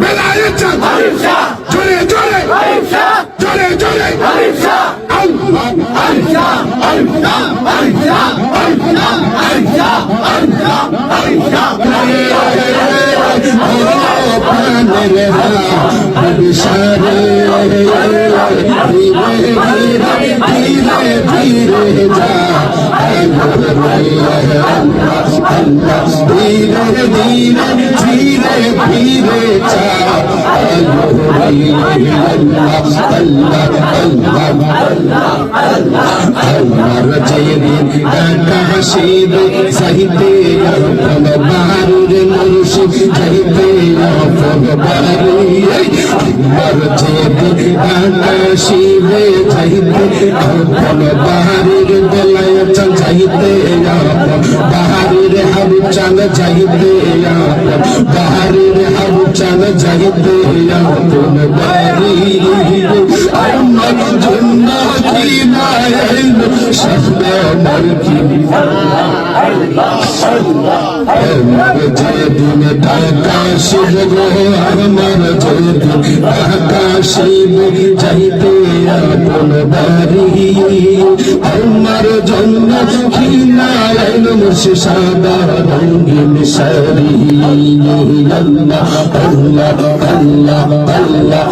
বেলায়েত চান জোরে জোরে। জোরে জোরে। ধীরে ধীরে ফিরে আমার জেরে ডাকা হাসির সহিতে ফল বাহারুর মুর্শিদ সহিতে ফল বাহারু আমার চাল চাহিতে চাহিতে আপন বাড়ি আমার জন্য কি মায়ের সামনে আমার কি আমার যেদিন ঢাকা শিব আমার যেদিন ঢাকা শিব চাইতে আপন বাড়ি আমার মুর্শি সাদা রঙিন শাড়ি আল্লাহ আল্লাহ আল্লাহ আল্লাহ।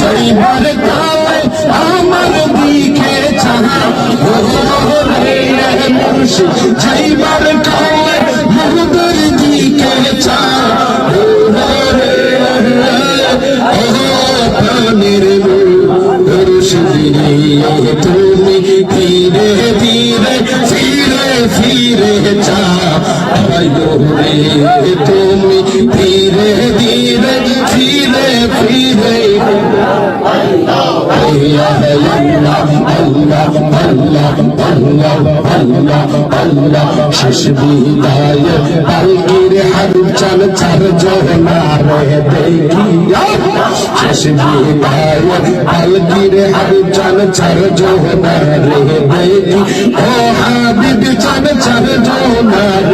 জয়বার গাওয়ে আমার দিকে চাহা রে মুর্শিদ জয়বার গাওয়ে মুহদের দিকে চাহা রে প্রাণের মুর্শিদ তুমি ধীরে ধীরে ফিরে তুমি في بيتنا الله শেষ বিদায় পালকির হালচাল চার জহনা রে দেখিয়া শেষ বিদায় পালকির হালচাল চার জহনা রে দেখি ও হাবিব চান চার জহনা রে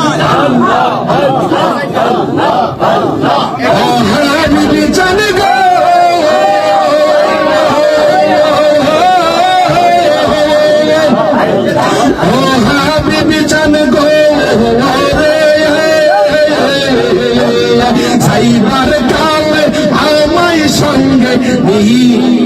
সাইবার কালে আমায় সঙ্গে নিয়ে।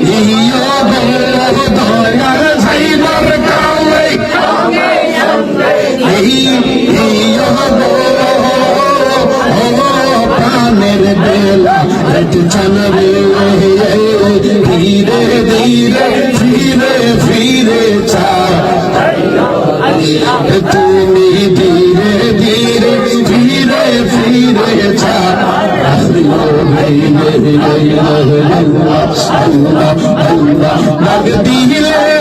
দিলে